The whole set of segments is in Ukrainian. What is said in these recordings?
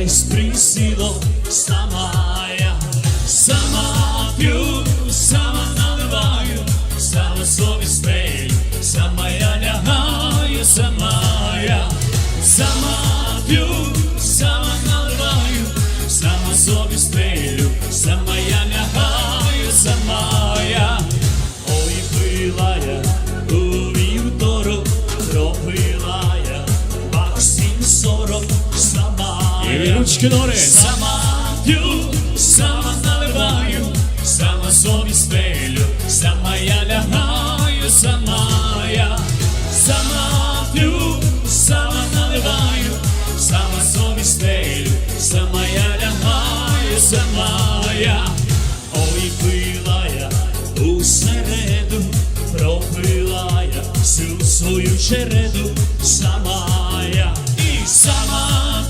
колись присіло, сама я, сама п'ю, сама наливаю, сама собі стелю, сама я лягаю, сама я, сама п'ю, сама наливаю, сама собі стелю, сама я лягаю, сама я, ой, пила я у вівторок, пропила я, бах сім сорок, я. ручки догори. Сама п'ю, сама наливаю, сама собі стелю, сама я лягаю, сама я, сама п'ю, сама наливаю, сама собі стелю, сама я лягаю, сама я, ой пила я у середу, пропила я всю свою череду, сама я і сама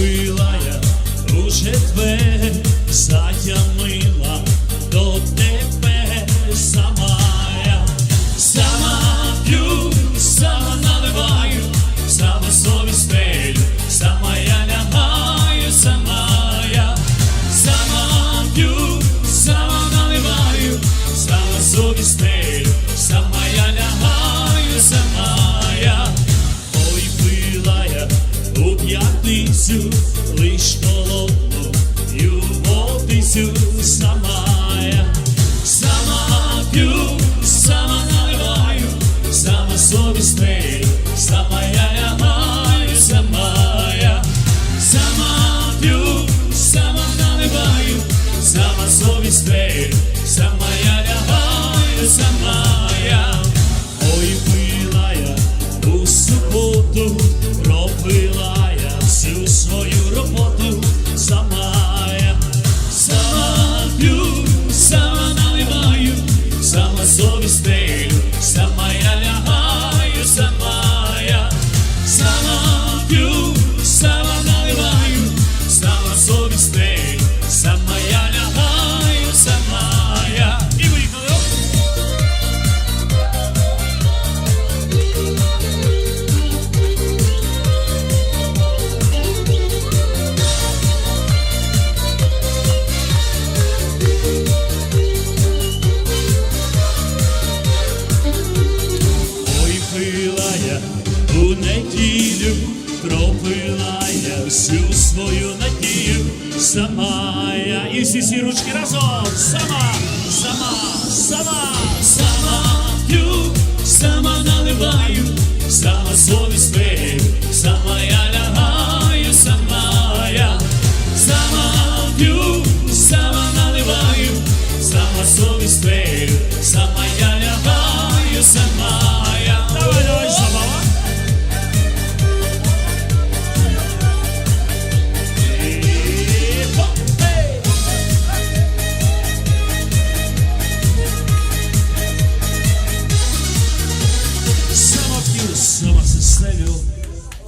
Ой, пила я у четвер, собі стелю, у неділю, пропила я всю свою надію, сама я і всі всі ручки разом, сама, сама, сама, сама п'ю, сама наливаю, сама собі стелю, сама я лягаю, сама я, сама п'ю, сама наливаю, сама собі стелю,